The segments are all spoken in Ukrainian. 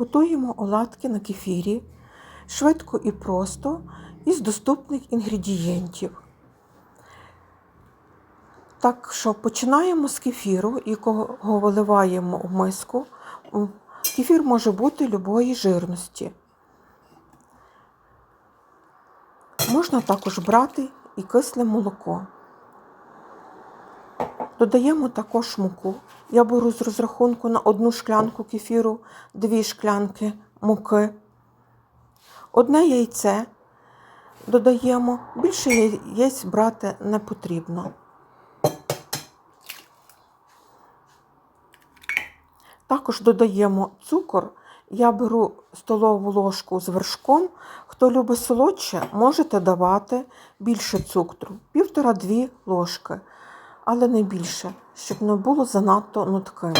Готуємо оладки на кефірі швидко і просто із доступних інгредієнтів. Так що починаємо з кефіру, якого виливаємо в миску. Кефір може бути любої жирності. Можна також брати і кисле молоко. Додаємо також муку. Я беру з розрахунку на одну шклянку кефіру, дві шклянки муки. Одне яйце додаємо, більше яєць брати не потрібно. Також додаємо цукор. Я беру столову ложку з вершком. Хто любить солодше, можете давати більше цукру, півтора-дві ложки, але не більше, щоб не було занадто нутким.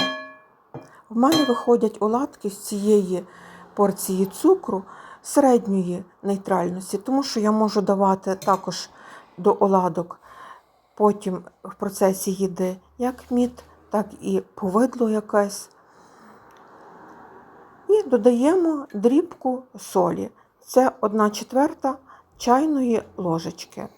В мене виходять оладки з цієї порції цукру середньої нейтральності, тому що я можу давати також до оладок потім в процесі їди як мід, так і повидло якесь. І додаємо дрібку солі. Це 1 четверта чайної ложечки.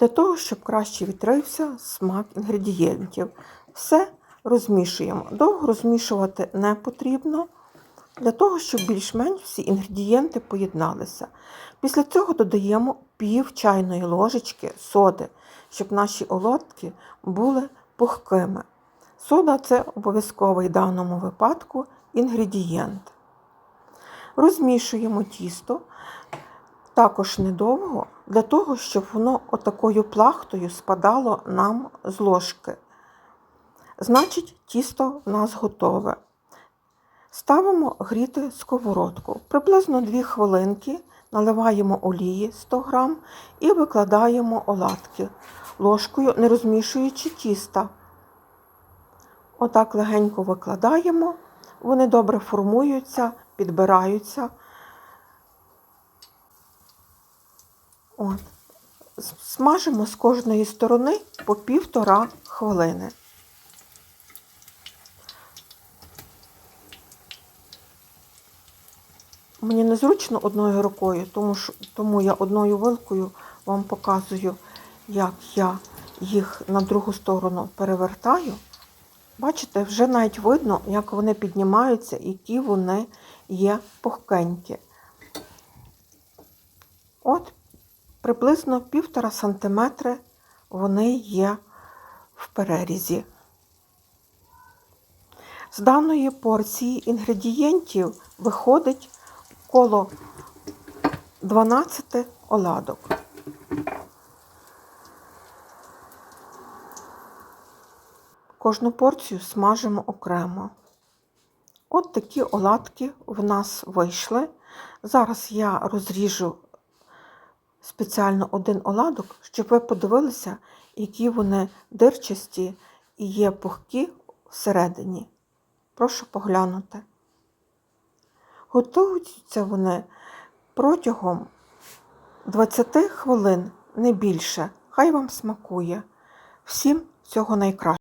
Для того, щоб краще відтрився смак інгредієнтів. Все розмішуємо. Довго розмішувати не потрібно, для того, щоб більш-менш всі інгредієнти поєдналися. Після цього додаємо пів чайної ложечки соди, щоб наші олодки були пухкими. Сода це обов'язковий в даному випадку інгредієнт. Розмішуємо тісто також недовго, для того, щоб воно отакою плахтою спадало нам з ложки. Значить, тісто в нас готове. Ставимо гріти сковородку. Приблизно 2 хвилинки наливаємо олії 100 г і викладаємо оладки ложкою, не розмішуючи тіста. Отак легенько викладаємо, вони добре формуються, підбираються. От. Смажимо з кожної сторони по півтора хвилини. Мені незручно одною рукою, тому, що, тому я одною вилкою вам показую, як я їх на другу сторону перевертаю. Бачите, вже навіть видно, як вони піднімаються, які вони є пухкенькі. От приблизно півтора сантиметри вони є в перерізі. З даної порції інгредієнтів виходить коло 12 оладок. Кожну порцію смажимо окремо. От такі оладки в нас вийшли. Зараз я розріжу спеціально один оладок, щоб ви подивилися, які вони дирчасті і є пухкі всередині. Прошу поглянути. Готуються вони протягом 20 хвилин, не більше. Хай вам смакує. Всім всього найкращого.